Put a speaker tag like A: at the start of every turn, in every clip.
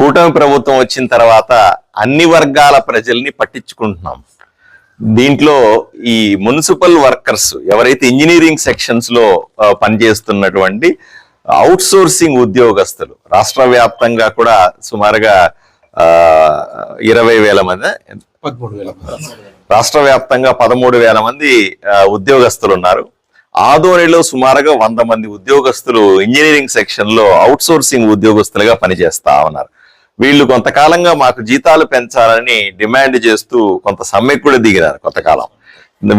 A: కూటమి ప్రభుత్వం వచ్చిన తర్వాత అన్ని వర్గాల ప్రజల్ని పట్టించుకుంటున్నాం. దీంట్లో ఈ మున్సిపల్ వర్కర్స్ ఎవరైతే ఇంజనీరింగ్ సెక్షన్స్లో పనిచేస్తున్నటువంటి అవుట్ సోర్సింగ్ ఉద్యోగస్తులు రాష్ట్ర వ్యాప్తంగా కూడా సుమారుగా ఇరవై వేల మంది రాష్ట్ర వ్యాప్తంగా పదమూడు వేల మంది ఉద్యోగస్తులు ఉన్నారు ఆదోనిలో సుమారుగా వంద మంది ఉద్యోగస్తులు ఇంజనీరింగ్ సెక్షన్లో అవుట్ సోర్సింగ్ ఉద్యోగస్తులుగా పనిచేస్తా ఉన్నారు. వీళ్ళు కొంతకాలంగా మాకు జీతాలు పెంచాలని డిమాండ్ చేస్తూ కొంత సమ్మెకు కూడా దిగినారు కొంతకాలం.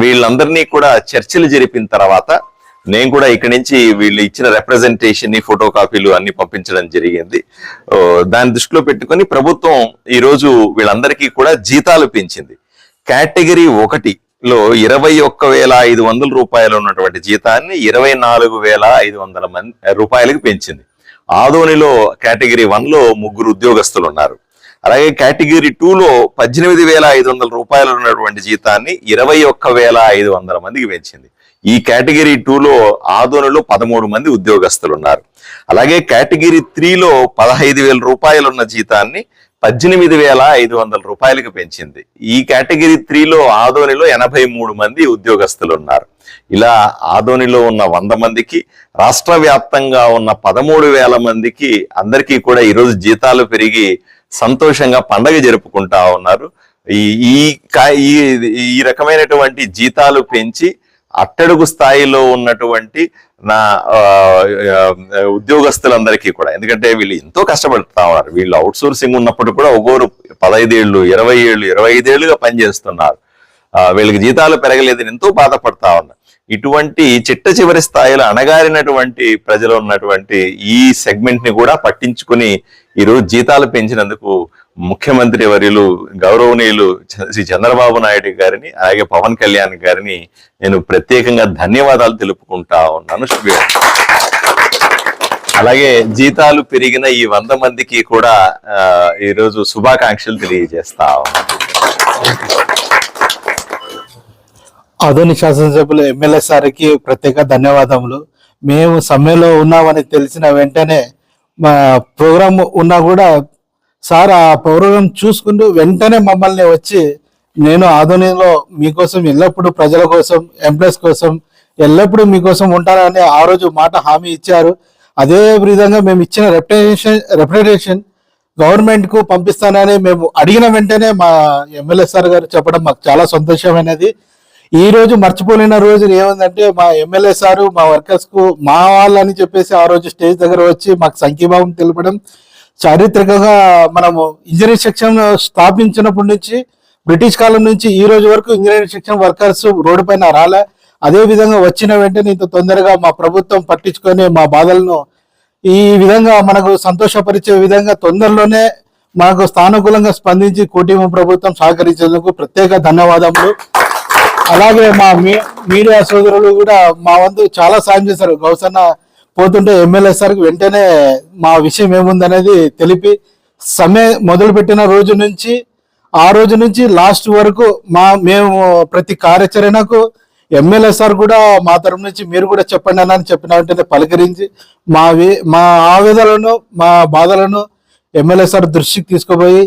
A: వీళ్ళందరినీ కూడా చర్చలు జరిపిన తర్వాత నేను కూడా ఇక్కడి నుంచి వీళ్ళు ఇచ్చిన రిప్రజెంటేషన్ని ఫోటో కాపీలు అన్ని పంపించడం జరిగింది. దాని దృష్టిలో పెట్టుకొని ప్రభుత్వం ఈరోజు వీళ్ళందరికీ కూడా జీతాలు పెంచింది. కేటగిరీ ఒకటి లో ఇరవై ఒక్క వేల ఐదు వందల రూపాయలు ఉన్నటువంటి జీతాన్ని ఇరవై నాలుగు వేల ఐదు వందల మంది రూపాయలకు పెంచింది. ఆదోనిలో కేటగిరీ వన్లో ముగ్గురు ఉద్యోగస్తులు ఉన్నారు అలాగే కేటగిరీ టూలో పద్దెనిమిది వేల ఐదు వందల రూపాయలు ఉన్నటువంటి జీతాన్ని ఇరవై ఒక్క వేల ఐదు వందల మందికి పెంచింది. ఈ కేటగిరీ టూలో ఆదోనిలో పదమూడు మంది ఉద్యోగస్తులు ఉన్నారు అలాగే కేటగిరీ త్రీలో పదహైదు వేల రూపాయలు ఉన్న జీతాన్ని పద్దెనిమిది వేల ఐదు వందల రూపాయలకు పెంచింది. ఈ కేటగిరీ త్రీలో ఆదోనిలో ఎనభై మూడు మంది ఉద్యోగస్తులు ఉన్నారు ఇలా ఆదోనిలో ఉన్న వంద మందికి రాష్ట్ర వ్యాప్తంగా ఉన్న పదమూడు వేల మందికి అందరికీ కూడా ఈరోజు జీతాలు పెరిగి సంతోషంగా పండగ జరుపుకుంటా ఉన్నారు. ఈ ఈ ఈ రకమైనటువంటి జీతాలు పెంచి అట్టడుగు స్థాయిలో ఉన్నటువంటి నా ఉద్యోగస్తులందరికీ కూడా ఎందుకంటే వీళ్ళు ఎంతో కష్టపడుతా ఉన్నారు. వీళ్ళు అవుట్ సోర్సింగ్ ఉన్నప్పుడు కూడా ఒక్కొరు పదైదేళ్ళు ఇరవై ఏళ్ళు ఇరవై ఐదేళ్ళుగా పనిచేస్తున్నారు. వీళ్ళకి జీతాలు పెరగలేదని ఎంతో బాధపడతా ఉన్నారు. ఇటువంటి చిట్ట చివరి స్థాయిలో అణగారినటువంటి ప్రజలు ఉన్నటువంటి ఈ సెగ్మెంట్ని కూడా పట్టించుకుని ఈరోజు జీతాలు పెంచినందుకు ముఖ్యమంత్రి వర్యులు గౌరవనీయులు శ్రీ చంద్రబాబు నాయుడు గారిని అలాగే పవన్ కళ్యాణ్ గారిని నేను ప్రత్యేకంగా ధన్యవాదాలు తెలుపుకుంటా ఉన్నాను. అలాగే జీతాలు పెరిగిన ఈ వంద మందికి కూడా ఈరోజు శుభాకాంక్షలు తెలియజేస్తా ఉన్నాను.
B: ఆధునిక శాసనసభ్యులు ఎమ్మెల్యే సార్కి ప్రత్యేక ధన్యవాదములు. మేము సమ్మెలో ఉన్నామని తెలిసిన వెంటనే మా ప్రోగ్రామ్ ఉన్నా కూడా సార్ ఆ ప్రోగ్రామ్ చూసుకుంటూ వెంటనే మమ్మల్ని వచ్చి నేను ఆధునికంలో మీకోసం ఎల్లప్పుడూ ప్రజల కోసం ఎంప్లాయీస్ కోసం ఎల్లప్పుడూ మీకోసం ఉంటానని ఆ రోజు మాట హామీ ఇచ్చారు. అదే విధంగా మేము ఇచ్చిన రెప్యుటేషన్ రెప్యుటేషన్ గవర్నమెంట్కు పంపిస్తానని మేము అడిగిన వెంటనే మా ఎమ్మెల్యే సార్ గారు చెప్పడం మాకు చాలా సంతోషమైనది. ఈ రోజు మర్చిపోలేని రోజు ఏముందంటే మా ఎమ్మెల్యే సారు మా వర్కర్స్కు మా వాళ్ళని చెప్పేసి ఆ రోజు స్టేజ్ దగ్గర వచ్చి మాకు సంఖ్యభావం తెలపడం చారిత్రకంగా మనము ఇంజనీరింగ్ శిక్షణ స్థాపించినప్పటి నుంచి బ్రిటిష్ కాలం నుంచి ఈ రోజు వరకు ఇంజనీరింగ్ శిక్షణ వర్కర్స్ రోడ్డు పైన రాలే. అదే విధంగా వచ్చిన వెంటనే ఇంత తొందరగా మా ప్రభుత్వం పట్టించుకొని మా బాధలను ఈ విధంగా మనకు సంతోషపరిచే విధంగా తొందరలోనే మనకు స్థానుకూలంగా స్పందించి కూటమి ప్రభుత్వం సహకరించేందుకు ప్రత్యేక ధన్యవాదములు. అలాగే మా మీ- మీడియా సోదరులు కూడా మా వంతు చాలా సాయం చేశారు. గౌసన్న పోతుంటే ఎమ్మెల్యే సార్కి వెంటనే మా విషయం ఏముందనేది తెలిపి సమ్మె మొదలు పెట్టిన రోజు నుంచి ఆ రోజు నుంచి లాస్ట్ వరకు మా మేము ప్రతి కార్యాచరణకు ఎమ్మెల్యే సార్ కూడా మా తరపు నుంచి మీరు కూడా చెప్పండి అని చెప్పిన వెంటనే పలకరించి మావి మా ఆవేదనలను మా బాధలను ఎమ్మెల్యే సార్ దృష్టికి తీసుకుపోయి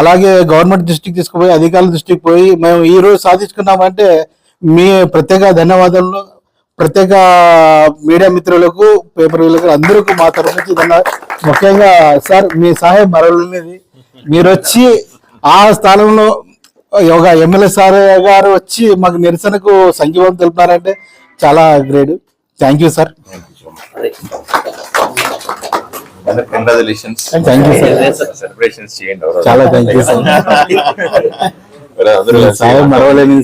B: అలాగే గవర్నమెంట్ దృష్టికి తీసుకుపోయి అధికారుల దృష్టికి పోయి మేము ఈ రోజు సాధించుకున్నామంటే మీ ప్రత్యేక ధన్యవాదాలు ప్రత్యేక మీడియా మిత్రులకు పేపర్ వీళ్ళకు అందరికీ మా తరఫు నుంచి ముఖ్యంగా సార్ మీ సహాయం మరవలేనిది. మీరు వచ్చి ఆ స్థానంలో ఒక ఎమ్మెల్యే సార్ గారు వచ్చి మాకు నిరసనకు సంఘీభావం తెలిపారంటే చాలా great. Thank you sir.
A: Congratulations. Celebrations చేయండి.
B: చాలా థ్యాంక్ యూ సార్ మరవలేనిది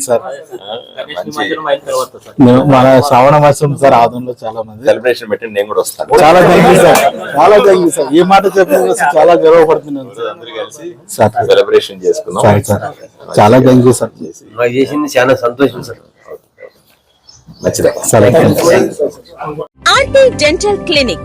B: మేము మన శ్రావణ మాసం సార్ ఆదంలో చాలా మంది.
A: సెలబ్రేషన్ పెట్టండి నేను కూడా వస్తాను.
B: చాలా థ్యాంక్ యూ సార్ చాలా థ్యాంక్ యూ సార్ ఈ మాట చెప్పిన చాలా గర్వపడుతున్నాను సార్.
A: అందరూ కలిసి
B: సార్
A: సెలబ్రేషన్ చేసుకుందాం.
B: సార్ చాలా థ్యాంక్ యూ సార్
C: చేసింది చాలా సంతోషం సార్
A: మంచిదే.
B: సరే
D: ఆర్టీ డెంటల్ క్లినిక్.